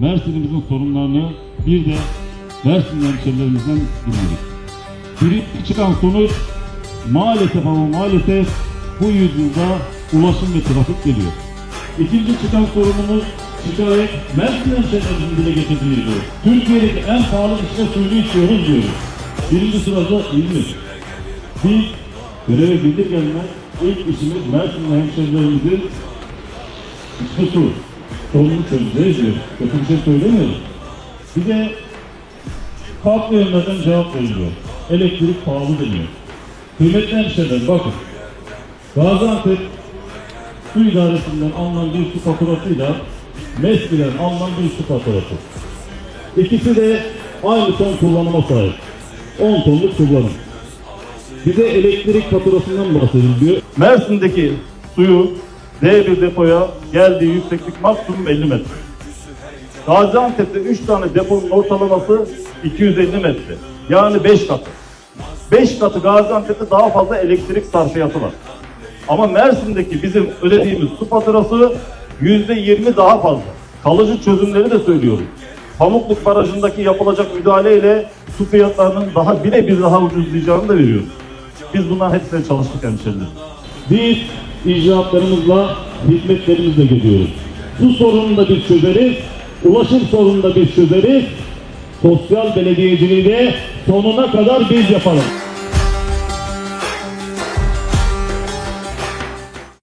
Mersin'imizin sorunlarını bir de Mersin hemşerilerimizden dinledik. Birinci çıkan sonuç maalesef ama maalesef bu yüzyılda ulaşım ve trafik geliyor. İkinci çıkan sorunumuz şikayet Mersin hemşerilerimizin dile getirdiği. Türkiye'deki en pahalı içme suyunu içiyoruz diyoruz. Birinci sırada İzmir. Biz göreve gelir gelmez ilk işimiz Mersin'de hemşerilerimizin içme su sorununu çözeceğiz. Kötü bir şey söylemiyoruz. Bir de farklı yönlerden cevap veriliyor. Elektrik pahalı deniyor. Kıymetli hemşehriler bakın. Gaziantep su idaresinden alınan bir su faturasıyla MESKİ'den alınan bir su faturası. İkisi de aynı ton kullanıma sahip. 10 tonluk kullanım. Bir de elektrik faturasından bahsediliyor. Mersin'deki suyu D1 depoya geldiği yükseklik maksimum 50 metre. Gaziantep'te 3 tane deponun ortalaması 250 metre. Yani 5 katı. 5 katı Gaziantep'te daha fazla elektrik sarfiyatı var. Ama Mersin'deki bizim ödediğimiz su faturası %20 daha fazla. Kalıcı çözümleri de söylüyoruz. Pamukluk Barajı'ndaki yapılacak müdahaleyle su fiyatlarının daha birebir daha ucuzlayacağını da veriyoruz. Biz bunların hepsine çalıştık hemşehriler. Biz icraatlarımızla, hizmetlerimizle geliyoruz. Su sorununu da biz çözeriz, ulaşım sorununu da biz çözeriz. Sosyal belediyeciliği de sonuna kadar biz yapalım.